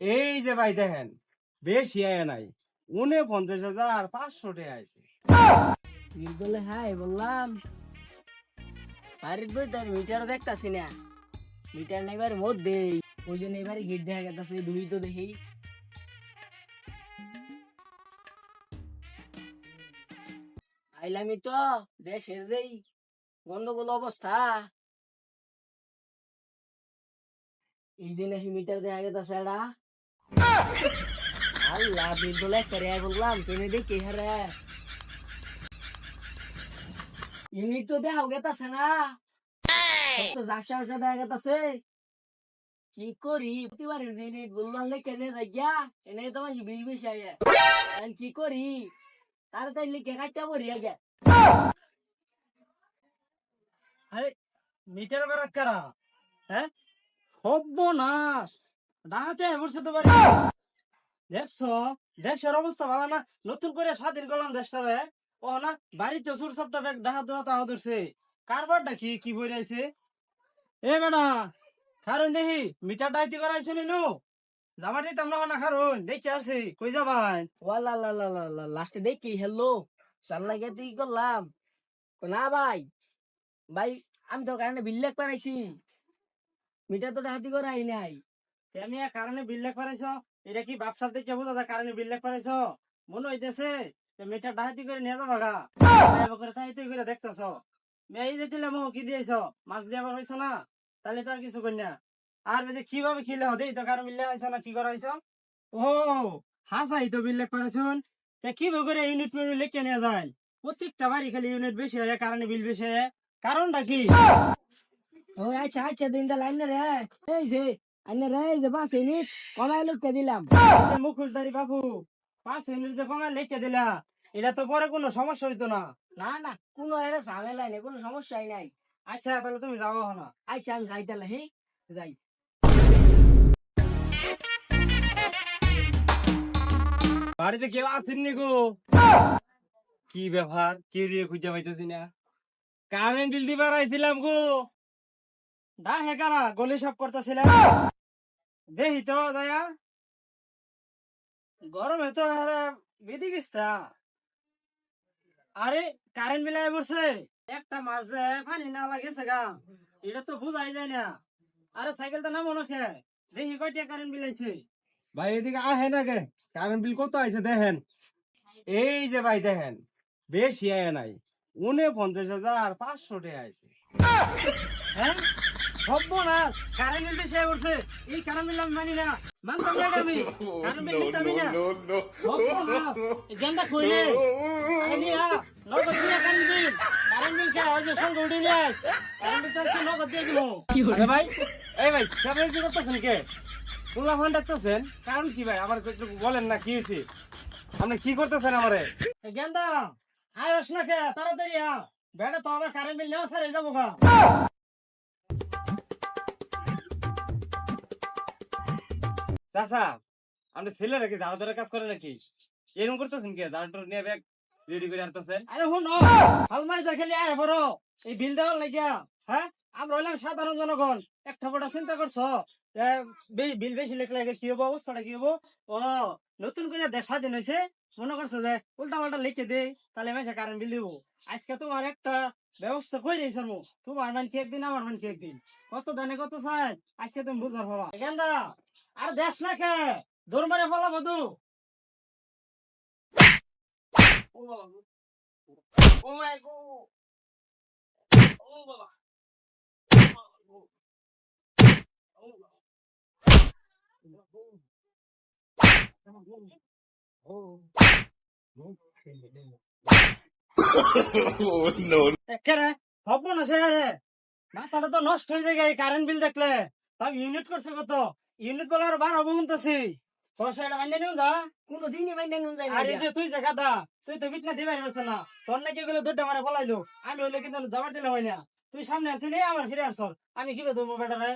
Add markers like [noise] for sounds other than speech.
এই যে ভাই দেখেন, বেশি আয় নাই। উনে পঞ্চাশ হাজার পাঁচশো টাকা আছে বলে হ্যাঁ বললাম। বাড়ির মিটার না। মিটার নেবার মধ্যে ওই জন্য এবারে গিট দেখা দুই তো দেখি। আইলামি তো দেশের গন্ডগোল অবস্থা। এই যে নাকি মিটার দেখা গেছে এটা আল্লাহ, বলে করে বললাম, তুমি দেখি হারে। ইউনিট তো দেখা গেতাছে না। তো ঝাপসা ঝাপসা দেখা গেতাছে। কি করি? প্রতিবার ইউনিট বললাম কেনে যাইয়া এনে তো মাঝে বিল এখন কি করি? তাড়াতাড়ি লিখে কাটতে পড়ি আগে আরে, মিটার বেড়াত কারা? হ্যাঁ? সর্বনাশ। ডাহাতে বলছে তো বাড়ি। দেখছ? দেশের অবস্থা ভালো না। নতুন করে স্বাধীন করলাম দেশটারে। ও না, বাড়িতে সুর সবটা ব্যাগ ডাহা দোয়া তাহা ধরছে কারবারটা কি? কি বই রয়েছে? এ বেটা কারণ দেখি, মিটার ডাইতে করাইছে নো যাবার দিতাম না না কারণ দেখি আসছি কই যাবাই ওয়ালা লা লা লা লা, লাস্টে দেখি হেলো চাল লাগে তুই করলাম। না ভাই ভাই, আমি তো কারণে বিল লেখ পারাইছি মিটার তো ডাহাতি করে আই নাই। আর কারণে বিল পারাইছ? এটা কি বাপসাপ দেখে বোঝা যায় কারণে বিল পারাইছ? মনে হইতেছে মিটার ডাহাতি করে নিয়ে যাবা গা। করে তুই করে দেখতেছ। মেয়ে যেছিলাম ও কি দিয়েছ? মাছ দিয়ে আবার হয়েছ না? তাহলে তো আর কিছু করি না। আর বেজে কীভাবে খিলে হতে তো কারণ বিল লেখ না, কি করাইছ? ও, হাসাই তো বিল পারাইছুন তা কীভাবে করে ইউনিট মেনু লিখে নিয়ে যায়? প্রত্যেকটা বাড়ি খালি ইউনিট বেশি হয়, কারণে বিল বেশি হয়। কারণটা কি? ও আচ্ছা আচ্ছা দিন দা লাইন রে। এই যে আইনে রে যে বাস ইউনিট কমাই লিখতে দিলাম। মুখোশধারী বাবু পাঁচ মিনিট যে কমা লিখে দিলা এটা তো পরে কোনো সমস্যা হইতো না। না না কোনো এর ঝামেলা নেই কোনো সমস্যাই নাই। আচ্ছা তাহলে তুমি যাব না আচ্ছা আমি যাই তাহলে হে যাই। বাড়িতে কেউ আসেননি গো? কি ব্যাপার? কে রে খুঁজে পাইতেছি না। কারেন্ট বিল দিবার আইছিলাম গো। ডা হেকারা, গলি সব করতেছিলাম দেখি তো, দয়া। গরমে তো বেদি গেছতা আরে কারেন্ট বিল আই পড়ছে। একটা মাস যে পানি না লাগেছে গা, এটা তো বুঝাই যায় না। আরে সাইকেলটা নামো না খে দেখি কয়টা কারেন্ট বিল ভাই, এদিকে আহে না গে কারেন্ট বিল কত আইছে দেখেন। এই যে ভাই, দেখেন। বেশি আয় নাই। উনে পঞ্চাশ হাজার পাঁচশো টাকা আইছে। হ্যাঁ? সর্বনাশ। কারেন্ট বিল বেশি পড়ছে এই কারেন্ট বিল আমি মানি না মানতাম না আমি কারেন্ট বিল নিতামই না সর্বনাশ। গেন্দা কইলে। আরে নিয়া নগদ দিয়া কারেন্ট বিল। কারেন্ট বিল কে ওই যে সঙ্গে উঠে নিয়ে আয়। কারেন্ট বিল তো নগদ দিয়ে দিব। আরে ভাই এই কি করতেছেন কে? পোলা ফোন ডাকতেছেন। কারণ কি ভাই? আমার একটু বলেন না কি হয়েছে? আপনি কি করতেছেন আমারে? গেন্দা আয়স না কে তাড়াতাড়ি আ বেটা তো আবার কারেন্ট বিল নেওয়া সারে যাব গা। চাচা ধরে কাজ করে নাকি? এরকম করতেছেন কি নিয়ে ব্যাগ রেডি করে আরে হুন হালমাই আয় বড়, এই বিল দেওয়ার লাগিয়া হ্যাঁ? আমরা হইলাম সাধারণ জনগণ, একটা চিন্তা করছ? বিল বেশি লেখলে কি হব, অবস্থাটা কি হব? ও, নতুন করে দেশ স্বাধীন হয়েছে মনে করছে যে উল্টা পাল্টা লিখে দে তাহলে মেসে কারেন্ট বিল দিব। আজকে তোমার একটা ব্যবস্থা করে দিয়েছে তোমার মান কি একদিন, আমার মান কি একদিন? কত দানে কত চাই আজকে তুমি বুঝবার বাবা গেন্দা আর দেশ না কে? দৌড় মারে ফলা বধু। ও মাই গো। ও বাবা। [laughs] মাথাটা তো নষ্ট হয়ে যায় কারেন্ট বিল দেখলে। তাও ইউনিট করছে কত? ইউনিট বলার বার হব শুনতেছি। পয়সা এটা মাইনে নিও দা? কোনো দিনই মাইনে আর যে তুই যে তুই তো বিটনা দিবার পারছ না। তোর নাকি গুলো দুধটা মারে ফলাইলো। আমি হইলে কিন্তু না। তুই সামনে আসিলি আমার ফিরে আসছ আমি কি বেদবো বেটারে